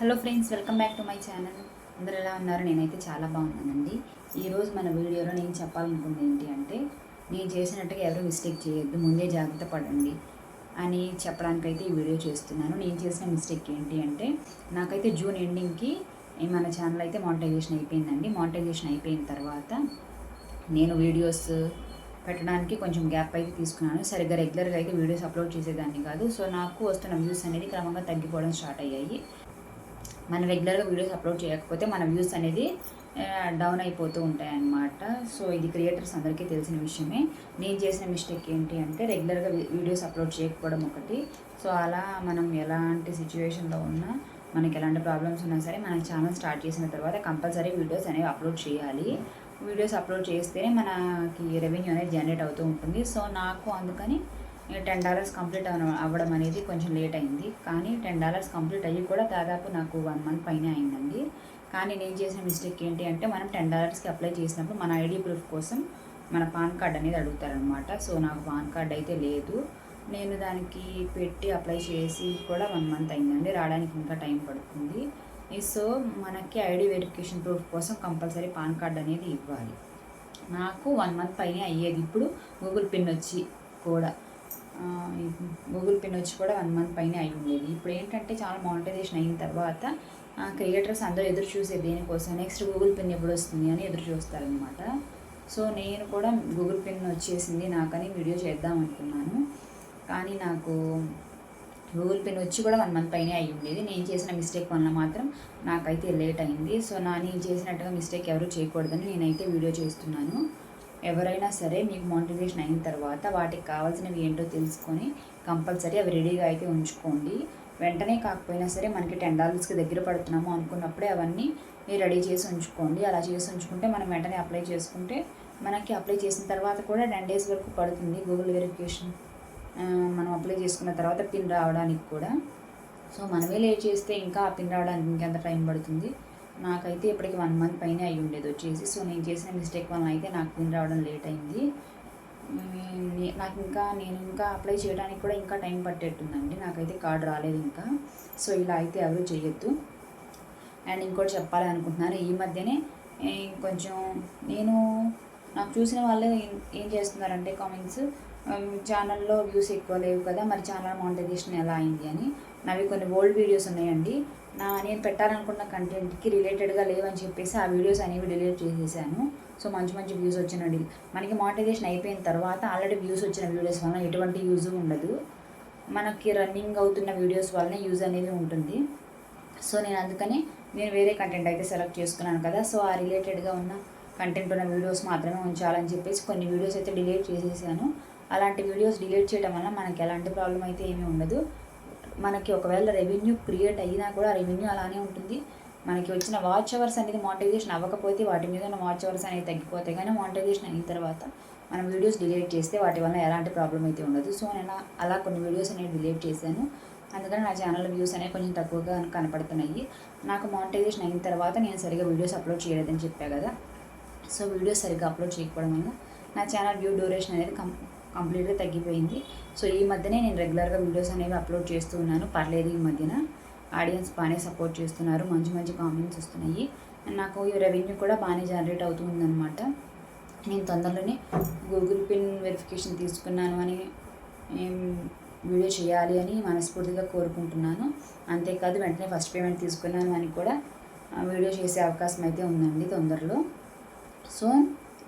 Hello friends welcome back to my channel. అందరు ఎలా ఉన్నారు? నేనైతే చాలా బాగున్నానండి. ఈరోజు మన వీడియోలో నేను చెప్పాలనుకుంది ఏంటి అంటే నేను చేసినట్టుగా ఎవరు మిస్టేక్ చేయొద్దు ముందే జాగ్రత్త పడండి అని చెప్పడానికైతే ఈ వీడియో చేస్తున్నాను. నేను చేసిన మిస్టేక్ ఏంటి అంటే నాకైతే జూన్ ఎండింగ్కి మన ఛానల్ అయితే మానిటైజేషన్ అయిపోయిందండి. మానిటైజేషన్ అయిపోయిన తర్వాత నేను వీడియోస్ పెట్టడానికి కొంచెం గ్యాప్ అయితే తీసుకున్నాను. సరిగ్గా రెగ్యులర్గా అయితే వీడియోస్ అప్లోడ్ చేసేదాన్ని కాదు. సో నాకు వస్తున్న వ్యూస్ అనేది క్రమంగా తగ్గిపోవడం స్టార్ట్ అయ్యాయి. మనం రెగ్యులర్గా వీడియోస్ అప్లోడ్ చేయకపోతే మన వ్యూస్ అనేది డౌన్ అయిపోతూ ఉంటాయి అన్నమాట సో ఇది క్రియేటర్స్ అందరికీ తెలిసిన విషయమే. నేను చేసిన మిస్టేక్ ఏంటి అంటే రెగ్యులర్గా వీడియోస్ అప్లోడ్ చేయకపోవడం ఒకటి. సో అలా మనం ఎలాంటి సిచ్యువేషన్లో ఉన్నా మనకి ఎలాంటి ప్రాబ్లమ్స్ ఉన్నా సరే మన ఛానల్ స్టార్ట్ చేసిన తర్వాత కంపల్సరీ వీడియోస్ అనేవి అప్లోడ్ చేయాలి. వీడియోస్ అప్లోడ్ చేస్తేనే మనకి రెవెన్యూ అనేది జనరేట్ అవుతూ ఉంటుంది. సో నాకు అందుకని టెన్ డాలర్స్ కంప్లీట్ అవ్వడం అనేది కొంచెం లేట్ అయింది. కానీ టెన్ డాలర్స్ కంప్లీట్ అయ్యి కూడా దాదాపు నాకు వన్ మంత్ పైన అయిందండి. కానీ నేను చేసిన మిస్టేక్ ఏంటి అంటే మనం టెన్ డాలర్స్కి అప్లై చేసినప్పుడు మన ఐడి ప్రూఫ్ కోసం మన పాన్ కార్డ్ అనేది అడుగుతారనమాట సో నాకు పాన్ కార్డ్ అయితే లేదు. నేను దానికి పెట్టి అప్లై చేసి కూడా వన్ మంత్ అయిందండి. రావడానికి ఇంకా టైం పడుతుంది. సో మనకి ఐడి వెరిఫికేషన్ ప్రూఫ్ కోసం కంపల్సరీ పాన్ కార్డ్ అనేది ఇవ్వాలి. నాకు వన్ మంత్ పైన అయ్యేది. ఇప్పుడు గూగుల్ పిన్ వచ్చి కూడా గూగుల్ పిన్ వచ్చి కూడా వన్ మంత్ పైన అయి ఉండేది ఇప్పుడు ఏంటంటే చాలా మానిటైజేషన్ అయిన తర్వాత క్రియేటర్స్ అందరూ ఎదురు చూసే దేనికోసం నెక్స్ట్ గూగుల్ పిన్ ఎప్పుడు వస్తుంది అని ఎదురు చూస్తారనమాట సో నేను కూడా గూగుల్ పిన్ వచ్చేసింది నాకని వీడియో చేద్దాం అనుకున్నాను. కానీ నాకు గూగుల్ పిన్ వచ్చి కూడా వన్ మంత్ పైనే అయి ఉండేది నేను చేసిన మిస్టేక్ వల్ల మాత్రం నాకైతే లేట్ అయింది సో నా నేను చేసినట్టుగా మిస్టేక్ ఎవరు చేయకూడదని నేనైతే వీడియో చేస్తున్నాను. ఎవరైనా సరే మీకు మానిటైజేషన్ అయిన తర్వాత వాటికి కావాల్సినవి ఏంటో తెలుసుకొని కంపల్సరీ అవి రెడీగా అయితే ఉంచుకోండి. వెంటనే కాకపోయినా సరే మనకి టెన్ డాలర్స్కి దగ్గర పడుతున్నాము అనుకున్నప్పుడే అవన్నీ మీరు రెడీ చేసి ఉంచుకోండి. అలా చేసి ఉంచుకుంటే మనం వెంటనే అప్లై చేసుకుంటే మనకి అప్లై చేసిన తర్వాత కూడా టెన్ డేస్ వరకు పడుతుంది గూగుల్ వెరిఫికేషన్ మనం అప్లై చేసుకున్న తర్వాత పిన్ రావడానికి కూడా. సో మనమే లేట్ చేస్తే ఇంకా ఆ పిన్ రావడానికి ఇంకెంత టైం పడుతుంది? నాకైతే ఇప్పటికి వన్ మంత్ పైన అయి ఉండేది వచ్చేసి. సో నేను చేసిన మిస్టేక్ వల్ల అయితే నాకు పిన్ రావడం లేట్ అయింది. నాకు ఇంకా నేను ఇంకా అప్లై చేయడానికి కూడా ఇంకా టైం పట్టేట్టుందండి. నాకైతే కార్డు రాలేదు ఇంకా. సో ఇలా అయితే ఎవరు చేయొద్దు. అండ్ ఇంకోటి చెప్పాలి అనుకుంటున్నాను ఈ మధ్యనే కొంచెం నేను నాకు చూసిన వాళ్ళు ఏం చేస్తున్నారంటే కామెంట్స్ ఛానల్లో వ్యూస్ ఎక్కువ లేవు కదా మరి ఛానల్ మానిటైజేషన్ ఎలా అయింది అని. నావి కొన్ని ఓల్డ్ వీడియోస్ ఉన్నాయండి. నా నేను పెట్టాలనుకున్న కంటెంట్కి రిలేటెడ్గా లేవని చెప్పేసి ఆ వీడియోస్ అనేవి డిలీట్ చేసేసాను. సో మంచి మంచి వ్యూస్ వచ్చిన మనకి మానిటైజేషన్ అయిపోయిన తర్వాత ఆల్రెడీ వ్యూస్ వచ్చిన వీడియోస్ వలన ఎటువంటి యూజ్ ఉండదు. మనకి రన్నింగ్ అవుతున్న వీడియోస్ వలన యూజ్ అనేది ఉంటుంది. సో నేను అందుకని నేను వేరే కంటెంట్ అయితే సెలెక్ట్ చేసుకున్నాను కదా. సో ఆ రిలేటెడ్గా ఉన్న కంటెంట్ ఉన్న వీడియోస్ మాత్రమే ఉంచాలని చెప్పేసి కొన్ని వీడియోస్ అయితే డిలీట్ చేసేసాను. అలాంటి వీడియోస్ డిలీట్ చేయడం వల్ల మనకి ఎలాంటి ప్రాబ్లం అయితే ఏమీ ఉండదు. మనకి ఒకవేళ రెవెన్యూ క్రియేట్ అయినా కూడా రెవెన్యూ అలానే ఉంటుంది. మనకి వచ్చిన వాచ్ అవర్స్ అనేది మానిటైజేషన్ అవ్వకపోతే వాటి మీద ఉన్న వాచ్ అవర్స్ అనేవి తగ్గిపోతాయి. కానీ మానిటైజేషన్ అయిన తర్వాత మనం వీడియోస్ డిలీట్ చేస్తే వాటి వల్ల ఎలాంటి ప్రాబ్లం అయితే ఉండదు. సో నేను అలా కొన్ని వీడియోస్ అనేవి డిలీట్ చేశాను. అందుకని నా ఛానల్ వ్యూస్ అనేవి కొంచెం తక్కువగా కనపడుతున్నాయి. నాకు మానిటైజేషన్ అయిన తర్వాత నేను సరిగా వీడియోస్ అప్లోడ్ చేయలేదని చెప్పా కదా. సో వీడియోస్ సరిగ్గా అప్లోడ్ చేయకపోవడం వల్ల నా ఛానల్ వ్యూ డ్యూరేషన్ అనేది కం కంప్లీట్గా తగ్గిపోయింది. సో ఈ మధ్యనే నేను రెగ్యులర్గా వీడియోస్ అనేవి అప్లోడ్ చేస్తూ ఉన్నాను. పర్లేదు ఈ మధ్యన ఆడియన్స్ బాగానే సపోర్ట్ చేస్తున్నారు. మంచి మంచి కామెంట్స్ వస్తున్నాయి. నాకు ఈ రెవెన్యూ కూడా బాగానే జనరేట్ అవుతుందన్నమాట నేను తొందరలోనే గూగుల్ పిన్ వెరిఫికేషన్ తీసుకున్నాను అని వీడియో చేయాలి అని మనస్ఫూర్తిగా కోరుకుంటున్నాను. అంతేకాదు వెంటనే ఫస్ట్ పేమెంట్ తీసుకున్నాను అని కూడా వీడియో చేసే అవకాశం అయితే ఉందండి తొందరలో. సో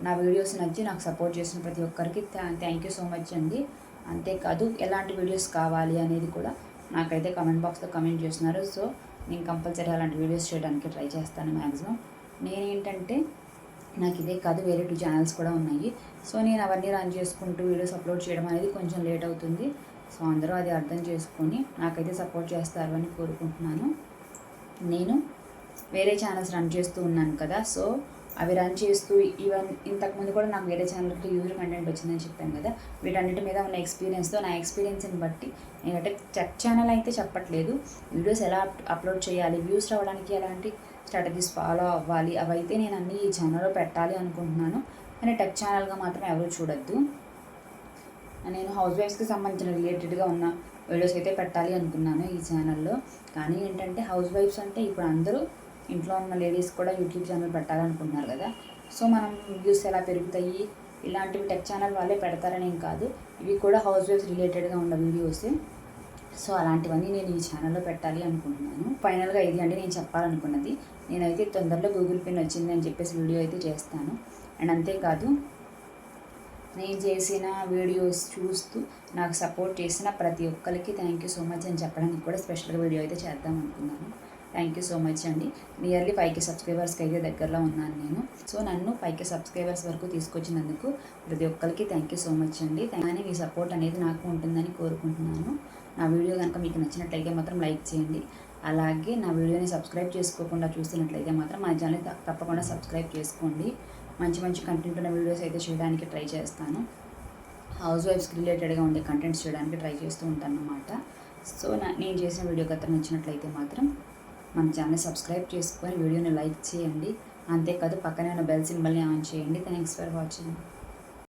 నా వీడియోస్ నచ్చి నాకు సపోర్ట్ చేసిన ప్రతి ఒక్కరికి థ్యాంక్ యూ సో మచ్ అండి. అంతేకాదు ఎలాంటి వీడియోస్ కావాలి అనేది కూడా నాకైతే కమెంట్ బాక్స్లో కమెంట్ చేస్తున్నారు. సో నేను కంపల్సరీ అలాంటి వీడియోస్ చేయడానికి ట్రై చేస్తాను మ్యాక్సిమం నేనేంటంటే నాకు ఇదే కాదు వేరే టూ ఛానల్స్ కూడా ఉన్నాయి. సో నేను అవన్నీ రన్ చేసుకుంటూ వీడియోస్ అప్లోడ్ చేయడం అనేది కొంచెం లేట్ అవుతుంది. సో అందరూ అది అర్థం చేసుకొని నాకైతే సపోర్ట్ చేస్తారు అని కోరుకుంటున్నాను. నేను వేరే ఛానల్స్ రన్ చేస్తూ ఉన్నాను కదా సో అవి రన్ చేస్తూ ఈవెన్ ఇంతకుముందు కూడా నాకు వేరే ఛానల్కి యూజర్ కంటెంట్ వచ్చిందని చెప్పాను కదా. వీటన్నిటి మీద ఉన్న ఎక్స్పీరియన్స్తో నా ఎక్స్పీరియన్స్ని బట్టి నేనంటే టెక్ ఛానల్ అయితే చెప్పట్లేదు. వీడియోస్ ఎలా అప్లోడ్ చేయాలి వ్యూస్ రావడానికి ఎలాంటి స్ట్రాటజీస్ ఫాలో అవ్వాలి అవైతే నేను అన్ని ఈ ఛానల్లో పెట్టాలి అనుకుంటున్నాను. కానీ టెక్ ఛానల్గా మాత్రం ఎవరు చూడొద్దు. నేను హౌస్ వైఫ్స్కి సంబంధించిన రిలేటెడ్గా ఉన్న వీడియోస్ అయితే పెట్టాలి అనుకున్నాను ఈ ఛానల్లో కానీ ఏంటంటే హౌస్ వైఫ్స్ అంటే ఇప్పుడు అందరూ ఇంట్లో ఉన్న లేడీస్ కూడా యూట్యూబ్ ఛానల్ పెట్టాలనుకుంటున్నారు కదా. సో మనం వ్యూస్ ఎలా పెరుగుతాయి? ఇలాంటివి టెక్ ఛానల్ వాళ్ళే పెడతారని ఏం కాదు. ఇవి కూడా హౌస్ వైఫ్స్ రిలేటెడ్గా ఉన్న వీడియోస్. సో అలాంటివన్నీ నేను ఈ ఛానల్లో పెట్టాలి అనుకుంటున్నాను. ఫైనల్గా ఇది అంటే నేను చెప్పాలనుకున్నది. నేనైతే తొందరలో గూగుల్ పిన్ వచ్చింది అని చెప్పేసి వీడియో అయితే చేస్తాను. అండ్ అంతేకాదు నేను చేసిన వీడియోస్ చూస్తూ నాకు సపోర్ట్ చేసిన ప్రతి ఒక్కరికి థ్యాంక్ యూ సో మచ్ అని చెప్పడానికి కూడా స్పెషల్గా వీడియో అయితే చేద్దాం అనుకున్నాను. థ్యాంక్ యూ సో మచ్ అండి. నియర్లీ ఫైవ్ కే సబ్స్క్రైబర్స్కి అయితే దగ్గరలో ఉన్నాను నేను. సో నన్ను ఫైవ్ కే సబ్స్క్రైబర్స్ వరకు తీసుకొచ్చినందుకు ప్రతి ఒక్కరికి థ్యాంక్ యూ సో మచ్ అండి. కానీ మీ సపోర్ట్ అనేది నాకు ఉంటుందని కోరుకుంటున్నాను. నా వీడియో కనుక మీకు నచ్చినట్లయితే మాత్రం లైక్ చేయండి. అలాగే నా వీడియోని సబ్స్క్రైబ్ చేసుకోకుండా చూస్తున్నట్లయితే మాత్రం మా ఛానల్ తప్పకుండా సబ్స్క్రైబ్ చేసుకోండి. మంచి మంచి కంటెంట్ ఉన్న వీడియోస్ అయితే చేయడానికి ట్రై చేస్తాను. హౌస్ వైఫ్స్కి రిలేటెడ్గా ఉండే కంటెంట్స్ చేయడానికి ట్రై చేస్తూ ఉంటాను అన్నమాట. సో నా నేను చేసిన వీడియో కథ నచ్చినట్లయితే మాత్రం మన ఛానల్ సబ్స్క్రైబ్ చేసుకొని వీడియోని లైక్ చేయండి. అంతేకాదు పక్కనే ఉన్న బెల్ సింబల్ని ఆన్ చేయండి. Thanks for watching